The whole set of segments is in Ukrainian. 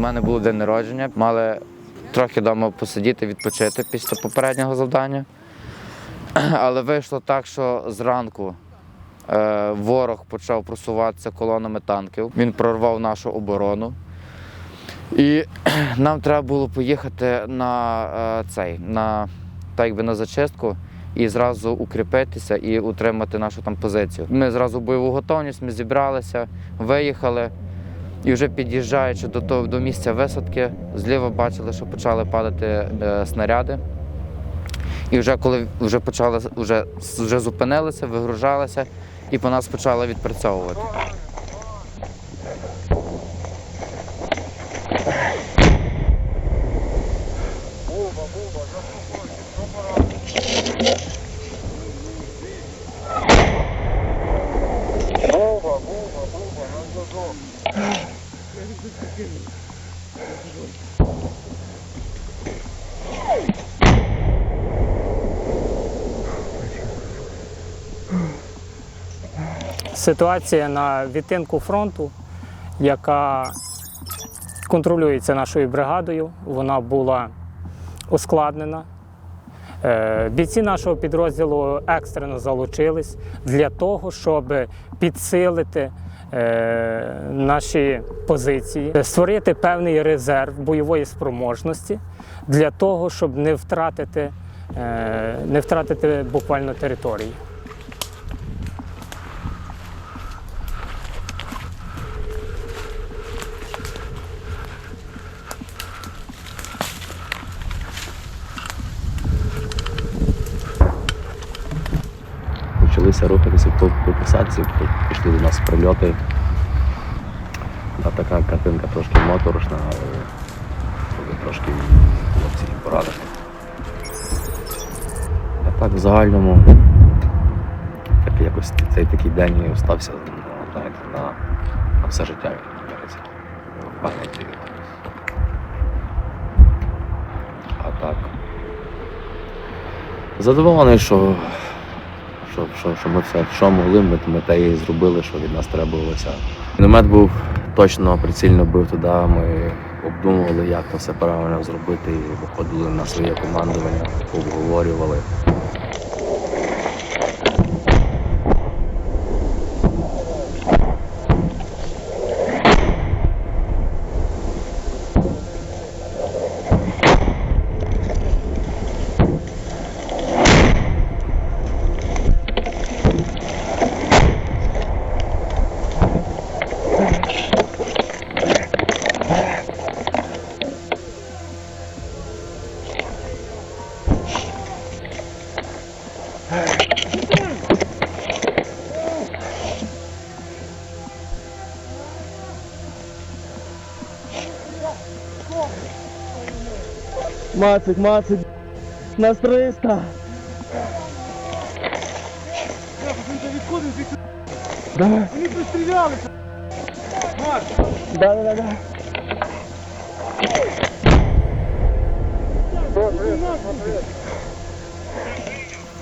мене був день народження, мали трохи вдома посидіти, відпочити після попереднього завдання. Але вийшло так, що зранку е, ворог почав просуватися колонами танків. Він прорвав нашу оборону. І нам треба було поїхати на е, цей, на, так якби на зачистку і зразу укріпитися і утримати нашу там позицію. Ми зразу бойову готовність, ми зібралися, виїхали. І вже під'їжджаючи до того до місця висадки, зліва бачили, що почали падати е, снаряди. І вже коли вже почали, вже, вже зупинилися, вигружалися, і по нас почали відпрацьовувати. Ситуація на відтинку фронту, яка контролюється нашою бригадою, вона була ускладнена. Е, Бійці нашого підрозділу екстрено залучились для того, щоб підсилити наші позиції, створити певний резерв бойової спроможності для того, щоб не втратити, е, не втратити буквально території. Почалися рухатися по, по посадці, пішли до нас прильоти. А така картинка трошки моторошна, але трошки хлопці і поранені. А так в загальному так якось цей такий день і остався знаєте, на, на все життя в пам'яті. А так. Задоволений, що що, що, що ми все, що могли, ми, ми те і зробили, що від нас треба було Міномет був точно прицільно бив туди. Ми обдумували, як це все правильно зробити, і виходили на своє командування, обговорювали. Мацик, мацик, нас 300. Давай. Вони пристрілялися. Да, да, да, да.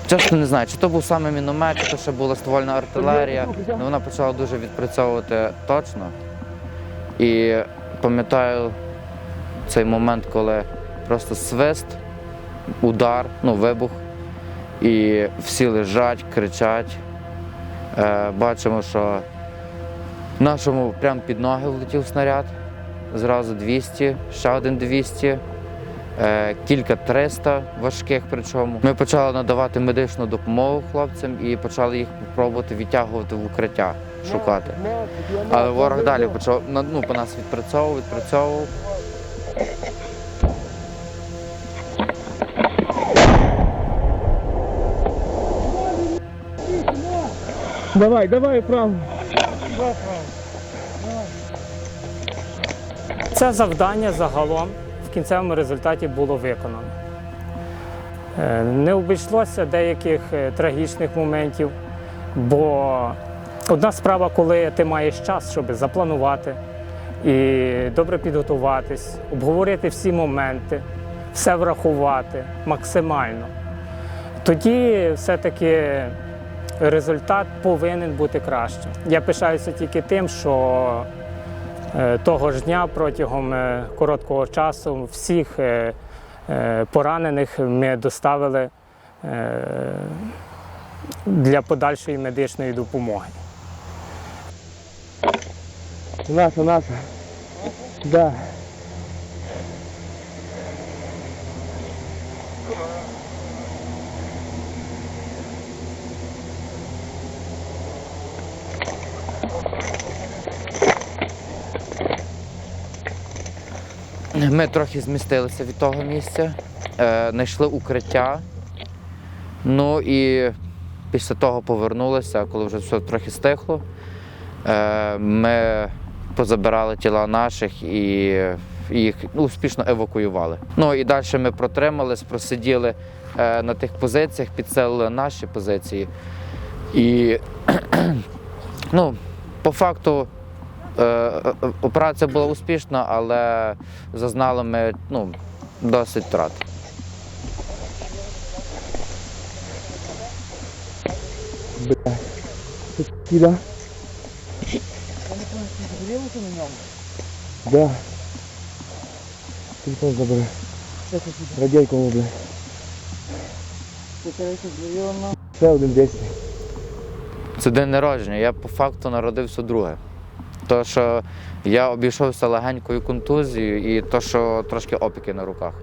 Чесно не знаю, чи то був саме міномет, чи то ще була ствольна артилерія. Ну, вона почала дуже відпрацьовувати точно. І пам'ятаю цей момент, коли просто свист, удар, ну, вибух, і всі лежать, кричать. Е, бачимо, що нашому прямо під ноги влетів снаряд. Зразу 200, ще один 200 е, кілька 300 важких. Причому ми почали надавати медичну допомогу хлопцям і почали їх пробувати відтягувати в укриття, шукати. Але ворог далі почав на- ну, по нас відпрацьовував, відпрацьовував. Давай, давай, право. Це завдання загалом кінцевому результаті було виконано. Е, Не обійшлося деяких е, трагічних моментів, бо одна справа, коли ти маєш час, щоб запланувати і добре підготуватись, обговорити всі моменти, все врахувати максимально. Тоді все-таки результат повинен бути кращим. Я пишаюся тільки тим, що Того ж дня протягом е, короткого часу всіх е, е, поранених ми доставили е, для подальшої медичної допомоги. Наша, наша. Да. Ми трохи змістилися від того місця, е, знайшли укриття. Ну і після того повернулися, коли вже все трохи стихло. Е, Ми позабирали тіла наших і їх ну, успішно евакуювали. Ну і далі ми протримались, просиділи е, на тих позиціях, підселили наші позиції. І ну, по факту е, е, операція була успішна, але зазнали ми ну, досить втрат. Кіда? Да. Телефон забери. Радійку, бля. Ще один 10. Це день народження. Я по факту народився друге. То, що я обійшовся легенькою контузією і то, що трошки опіки на руках.